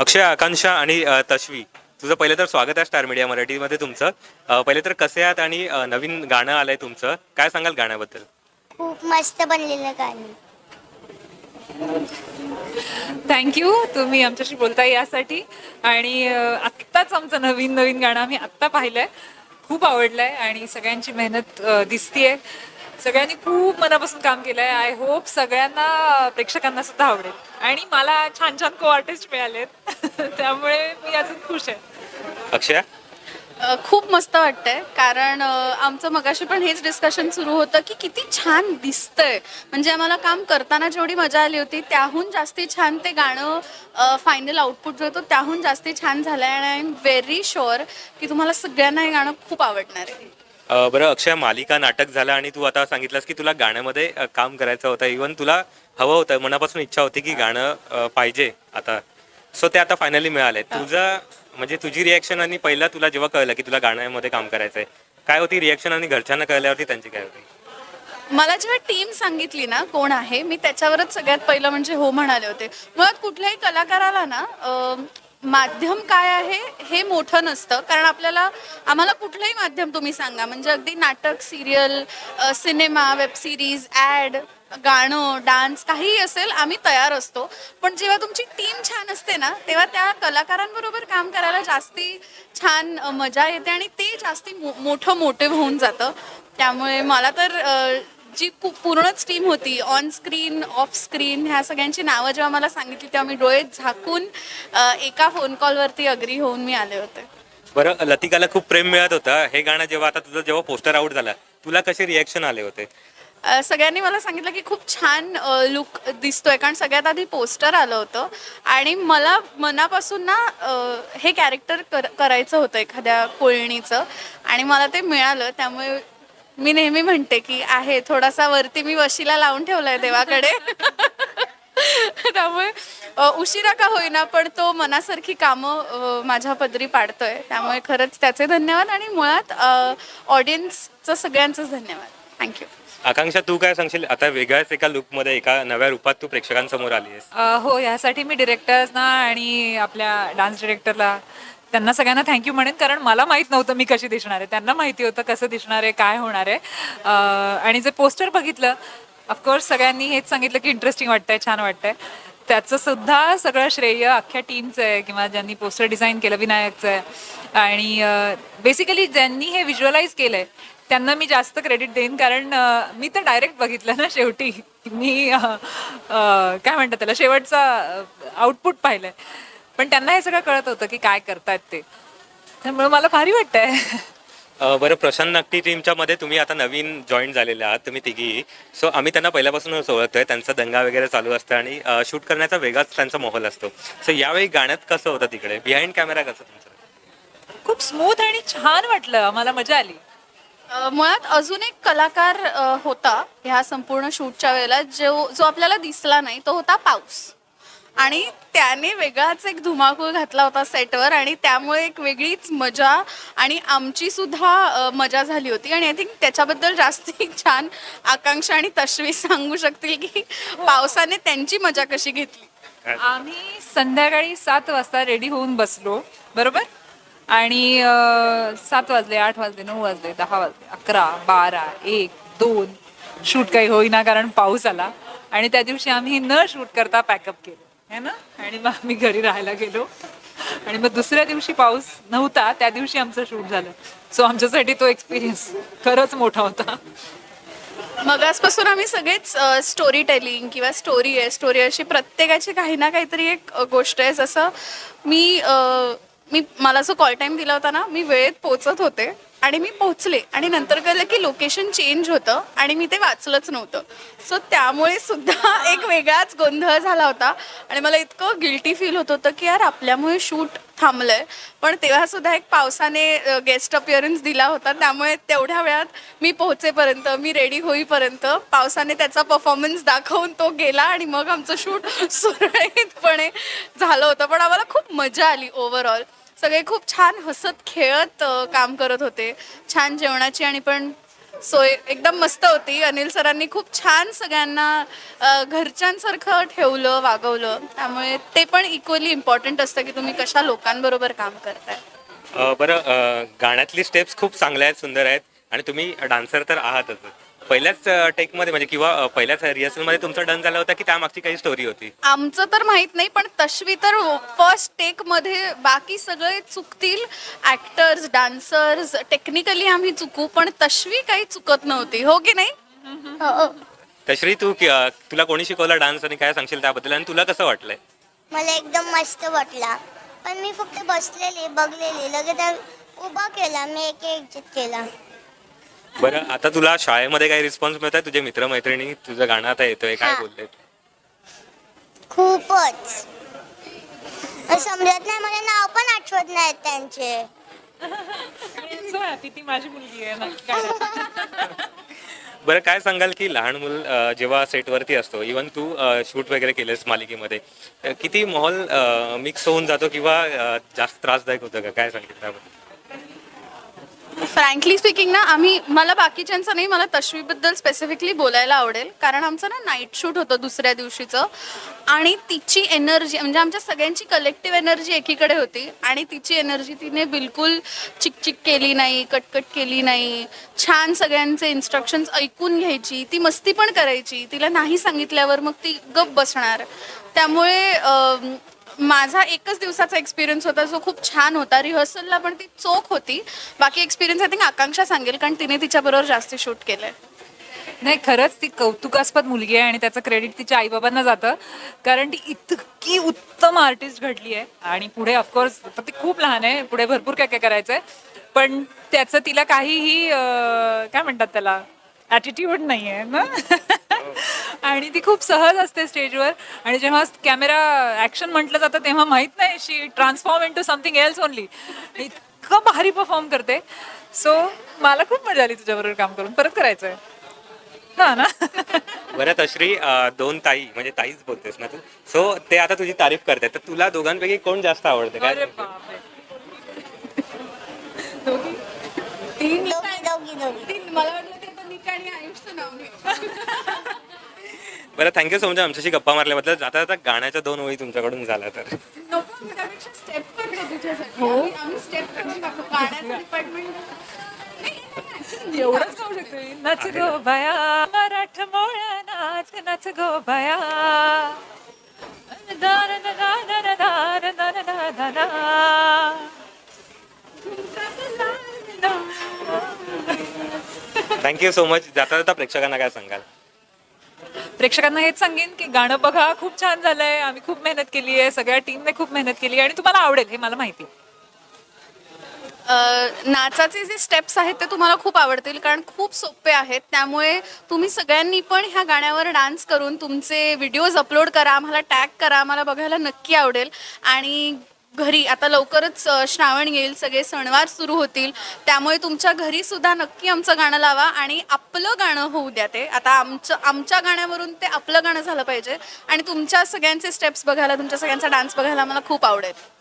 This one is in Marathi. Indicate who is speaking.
Speaker 1: अक्षय आकांक्षा आणि अ, तश्वी. तुझं पहिलं तर स्वागत आहे स्टार मीडिया मराठीमध्ये तुमचं. अ, पहिले तर कसे आहात आणि अ, नवीन गाणं आलंय तुमचं. काय सांगाल गाण्याबद्दल?
Speaker 2: खूप मस्त बनलेलं गाणं.
Speaker 3: थँक्यू तुम्ही आमच्याशी बोलताय यासाठी. आणि अं, आत्ताच आमचं नवीन नवीन गाणं आम्ही आत्ता पाहिलंय. खूप आवडलंय आणि सगळ्यांची मेहनत दिसतीये. सगळ्यांनी खूप मनापासून काम केलंय. आय होप सगळ्यांना प्रेक्षकांना सुद्धा आवडेल. आणि मला छान छान को आर्टिस्ट मिळालेत. त्यामुळे मी अजून खुश आहे.
Speaker 1: अक्षय?
Speaker 4: खूप मस्त वाटतंय. कारण आमचं मगाशी पण हेच डिस्कशन सुरू होतं की किती छान दिसतंय. म्हणजे आम्हाला काम करताना जेवढी मजा आली होती त्याहून जास्ती छान ते गाणं फायनल आउटपुट जो होतो त्याहून जास्ती छान झालं आहे आणि आय एम व्हेरी शुअर की तुम्हाला सगळ्यांना हे गाणं खूप आवडणार आहे.
Speaker 1: अ, बरं अक्षय मालिका नाटक झालं आणि तू आता सांगितलंस की तुला गाण्यामध्ये अ, काम करायचं होतं. इवन तुला हवं होतं मनापासून इच्छा होती की गाणं अ, पाहिजे आता. सो ते आता फायनली मिळालंय तुझं म्हणजे तुझी रिॲक्शन आणि पहिला तुला जेव्हा कळलं की तुला गाण्यामध्ये काम करायचंय काय होती रिॲक्शन आणि घरच्यांना कळल्यावरती त्यांची काय होती?
Speaker 4: मला जेव्हा टीम सांगितली ना कोण आहे मी त्याच्यावरच सगळ्यात पहिलं म्हणजे हो म्हणाले होते. मुळात कुठल्याही कलाकाराला ना अं, माध्यम काय आहे हे मोठं नसतं. कारण आपल्याला आम्हाला कुठलंही माध्यम तुम्ही सांगा. म्हणजे अगदी नाटक serial cinema web series ad गाणं डान्स काहीही असेल आम्ही तयार असतो. पण जेव्हा तुमची टीम छान असते ना तेव्हा त्या कलाकारांबरोबर काम करायला जास्ती छान मजा येते आणि ते जास्ती मो मोठं मोटिव्ह होऊन जातं. त्यामुळे मला तर जी कु- पूर्णच टीम होती ऑन स्क्रीन ऑफ स्क्रीन ह्या सगळ्यांची नावं जेव्हा मला सांगितली तेव्हा मी डोळे झाकून अ, एका फोन कॉलवरती अग्री होऊन मी आले होते.
Speaker 1: बरं लतिकाला खूप प्रेम मिळत होतं. हे गाणं जेव्हा आता तुझं जेव्हा पोस्टर आउट झालं तुला कसे रिॲक्शन आले होते?
Speaker 4: अ, सगळ्यांनी मला सांगितलं की खूप छान लुक दिसतोय कारण सगळ्यात आधी पोस्टर आलं होतं. आणि मला मनापासून ना अ, हे कॅरेक्टर कर करायचं होतं एखाद्या कोळणीचं. आणि मला ते मिळालं त्यामुळे मी नेहमी म्हणते की आहे थोडासा वरती मी वशीला लावून ठेवलाय देवाकडे. त्यामुळे उशिरा का होईना पण तो मनासारखी कामं माझ्या पदरी पाडतोय. त्यामुळे खरंच त्याचे धन्यवाद आणि मुळात ऑडियन्सचं सगळ्यांचंच धन्यवाद. थँक्यू
Speaker 1: आकांक्षा तू काय सांगशील? आता वेगळ्याच एका लुकमध्ये एका नव्या रूपात तू प्रेक्षकांसमोर आली आहेस
Speaker 3: हो यासाठी मी डिरेक्टर्सना आणि आपल्या डान्स डिरेक्टरला त्यांना सगळ्यांना थँक्यू म्हणेन कारण मला माहीत नव्हतं मी कशी दिसणार आहे. त्यांना माहिती होतं कसं दिसणार आहे काय होणार आहे. आणि जे पोस्टर बघितलं ऑफकोर्स सगळ्यांनी हेच सांगितलं की इंटरेस्टिंग वाटतंय छान वाटतंय. त्याचं सुद्धा सगळं श्रेय अख्ख्या टीमचं आहे किंवा ज्यांनी पोस्टर डिझाईन केलं विनायकचं आहे. आणि बेसिकली ज्यांनी हे व्हिज्युअलाइज केलं आहे त्यांना मी जास्त क्रेडिट देईन कारण मी तर डायरेक्ट बघितलं ना शेवटी. मी काय म्हणतात त्याला शेवटचा आउटपुट पाहिलंय. पण त्यांना हे सगळं कळत होतं की काय करतायत ते. त्यामुळे मला भारी वाटतंय.
Speaker 1: अ, बरं प्रशांत नागटी टीमच्या मध्ये तुम्ही आता नवीन जॉईन झालेले आहात तुम्ही तिघी. सो आम्ही त्यांना पहिल्यापासूनच ओळखतोय त्यांचा दंगा वगैरे चालू असतं आणि शूट करण्याचा वेगळाच त्यांचा माहोल असतो. सो यावेळी गाण्यात कसं होतं तिकडे? बिहाइंड कॅमेरा कसं तुमचं?
Speaker 3: खूप स्मूथ आणि छान वाटलं मला मजा आली.
Speaker 4: अ, मुळात अजून एक कलाकार अ, होता ह्या संपूर्ण शूटच्या वेळेला जो जो आपल्याला दिसला नाही तो होता पाऊस. आणि त्याने वेगळाच एक धुमाकूळ घातला होता सेटवर आणि त्यामुळे एक वेगळीच मजा आणि आमची सुद्धा मजा झाली होती. आणि आय थिंक त्याच्याबद्दल जास्ती छान आकांक्षा आणि तश्वी सांगू शकतील की पावसाने त्यांची मजा कशी घेतली.
Speaker 3: आम्ही संध्याकाळी सात वाजता रेडी होऊन बसलो बरोबर? आणि सात वाजले आठ वाजले नऊ वाजले दहा वाजले अकरा बारा एक दोन. शूट काही होईना कारण पाऊस आला. आणि त्या दिवशी आम्ही न शूट करता पॅकअप केलं. है ना? आणि मग आम्ही घरी राहायला गेलो. आणि मग दुसऱ्या दिवशी पाऊस नव्हता त्या दिवशी आमचं शूट झालं. सो आमच्यासाठी तो एक्सपिरियन्स खरंच मोठा होता.
Speaker 4: मग आजपासून आम्ही सगळेच स्टोरी टेलिंग किंवा स्टोरी आहे. स्टोरी अशी प्रत्येकाची काही ना काहीतरी एक गोष्ट आहे. जसं मी अ, मी मला जो कॉल टाईम दिला होता ना मी वेळेत पोचत होते. आणि मी पोहोचले आणि नंतर कळलं की लोकेशन चेंज होतं आणि मी ते वाचलंच नव्हतं. सो त्यामुळे सुद्धा एक वेगळाच गोंधळ झाला होता. आणि मला इतकं गिल्टी फील होत होतं की यार आपल्यामुळे शूट थांबलंय. पण तेव्हा सुद्धा एक पावसाने गेस्ट अपिअरन्स दिला होता. त्यामुळे तेवढ्या वेळात मी पोहोचेपर्यंत मी रेडी होईपर्यंत पावसाने त्याचा परफॉर्मन्स दाखवून तो गेला आणि मग आमचं शूट सुरळीतपणे झालं होतं. पण आम्हाला खूप मजा आली ओव्हरऑल सगळे खूप छान हसत खेळत अ, काम करत होते. छान जेवणाची आणि पण सोय एकदम मस्त होती. अनिल सरांनी खूप छान सगळ्यांना अ, घरच्यांसारखं ठेवलं वागवलं. त्यामुळे ते पण इक्वली इम्पॉर्टंट असतं की तुम्ही कशा लोकांबरोबर काम करताय.
Speaker 1: अ, बरं अ, गाण्यातली स्टेप्स खूप चांगल्या आहेत सुंदर आहेत. आणि तुम्ही डान्सर तर आहातच. पहिल्याच टेकमध्ये म्हणजे किंवा पहिल्याच रिहर्सलमध्ये तुमचं डन झालं होतं की त्यामागची काही स्टोरी होती?
Speaker 4: आमचं तर माहीत नाही पण तश्वी तर फर्स्ट टेकमध्ये बाकी सगळे चुकतील. ऍक्टर्स डान्सर्स टेक्निकली आम्ही चुकू पण तश्वी काही चुकत नव्हती. हो की नाही?
Speaker 2: हो
Speaker 1: तश्री तू तुला कोणी शिकवला डान्स आणि काय सांगशील त्याबद्दल? आणि तुला कसं वाटलंय?
Speaker 2: मला एकदम मस्त वाटला. पण मी फक्त बसलेली बघलेली. लगेच उभा केला मी एक एक्झिट केला.
Speaker 1: बरं आता तुला शाळेमध्ये काही रिस्पॉन्स मिळत आहे? तुझे मित्रमैत्रिणी तुझं गाणं आता येतोय काय
Speaker 2: हा.
Speaker 1: बोलले?
Speaker 2: खूपच. समजत नाही मला नाव पण आठवत नाहीत त्यांचे.
Speaker 3: सो हॅपी ती माझी मुलगी आहे नक्की काय
Speaker 1: बरं काय सांगाल की लहान मुल अ, जेव्हा सेटवरती असतो इवन तू शूट वगैरे केलेस मालिकेमध्ये अ, किती माहोल मिक्स होऊन जातो किंवा अ, जास्त त्रासदायक होतं का? काय सांगितलं त्याबद्दल?
Speaker 4: फ्रँकली स्पीकिंग ना आम्ही मला बाकीच्यांचं नाही मला तश्वीबद्दल स्पेसिफिकली बोलायला आवडेल. कारण आमचं ना नाईट शूट होतं दुसऱ्या दिवशीचं. आणि तिची एनर्जी म्हणजे आमच्या सगळ्यांची कलेक्टिव्ह एनर्जी एकीकडे होती. आणि तिची एनर्जी तिने बिलकुल चिकचिक केली नाही कटकट केली नाही. छान सगळ्यांचे इन्स्ट्रक्शन्स ऐकून घ्यायची. ती मस्ती पण करायची. तिला नाही सांगितल्यावर मग ती गप बसणार. त्यामुळे माझा एकच दिवसाचा एक्सपिरियन्स होता जो खूप छान होता. रिहर्सलला पण ती चोख होती. बाकी एक्सपिरियन्स आय थिंक आकांक्षा सांगेल कारण तिने तिच्याबरोबर जास्त शूट केलंय.
Speaker 3: नाही खरंच ती कौतुकास्पद मुलगी आहे आणि त्याचं क्रेडिट तिच्या आईबाबांना जातं. कारण ती इतकी उत्तम आर्टिस्ट घडली आहे. आणि पुढे ऑफकोर्स ती खूप लहान आहे. पुढे भरपूर काय काय करायचं आहे पण त्याचं तिला काहीही अं, काय म्हणतात त्याला? ॲटिट्यूड नाही आहे ना? आणि ती खूप सहज असते स्टेजवर. आणि जेव्हा कॅमेरा ॲक्शन म्हटलं जातं तेव्हा माहीत नाही she transform into something else only इतकं भारी परफॉर्म करते. सो मला खूप मजा आली तुझ्याबरोबर काम करून. परत करायचं आहे हा ना?
Speaker 1: बरं तश्री अ, दोन ताई म्हणजे ताईच बोलतेस ना तू? सो ते आता तुझी तारीफ करते तर तुला दोघांपैकी कोण जास्त आवडते?
Speaker 3: अरे
Speaker 1: काय
Speaker 3: बापरे. दोघी?
Speaker 2: दोघी दोघी दोघी.
Speaker 4: मला वाटलं ठिकाणी आयुष्य
Speaker 1: बरं थँक्यू सो मच आमच्याशी गप्पा मारल्याबद्दल जाता जाता गाण्याच्या दोन ओळी तुमच्याकडून झाल्या तर
Speaker 4: नको
Speaker 3: एवढंच गाऊ शकते नाच गो भया मराठ मोळा नाच नाच गो भया दार दार दार दार दार दार दार
Speaker 1: थँक्यू सो मच जाता जाता प्रेक्षकांना काय सांगाल?
Speaker 3: प्रेक्षकांना हेच सांगेन की गाणं बघा. खूप छान झालंय. आम्ही खूप मेहनत केली आहे. सगळ्या टीमने खूप मेहनत केली आहे आणि तुम्हाला आवडेल हे मला माहिती आहे.
Speaker 4: अ, नाचाचे जे स्टेप्स आहेत ते तुम्हाला खूप आवडतील कारण खूप सोपे आहेत. त्यामुळे तुम्ही सगळ्यांनी पण ह्या गाण्यावर डान्स करून तुमचे व्हिडिओज अपलोड करा. आम्हाला टॅग करा. आम्हाला बघायला नक्की आवडेल. आणि घरी आता लवकरच अ, श्रावण येईल सगळे सणवार सुरू होतील. त्यामुळे तुमच्या घरी सुद्धा नक्की आमचं गाणं लावा आणि आपलं गाणं होऊ द्या ते. आता आमचं आमच्या गाण्यावरून ते आपलं गाणं झालं पाहिजे. आणि तुमच्या सगळ्यांचे स्टेप्स बघायला तुमच्या सगळ्यांचा डान्स बघायला मला खूप आवडेल.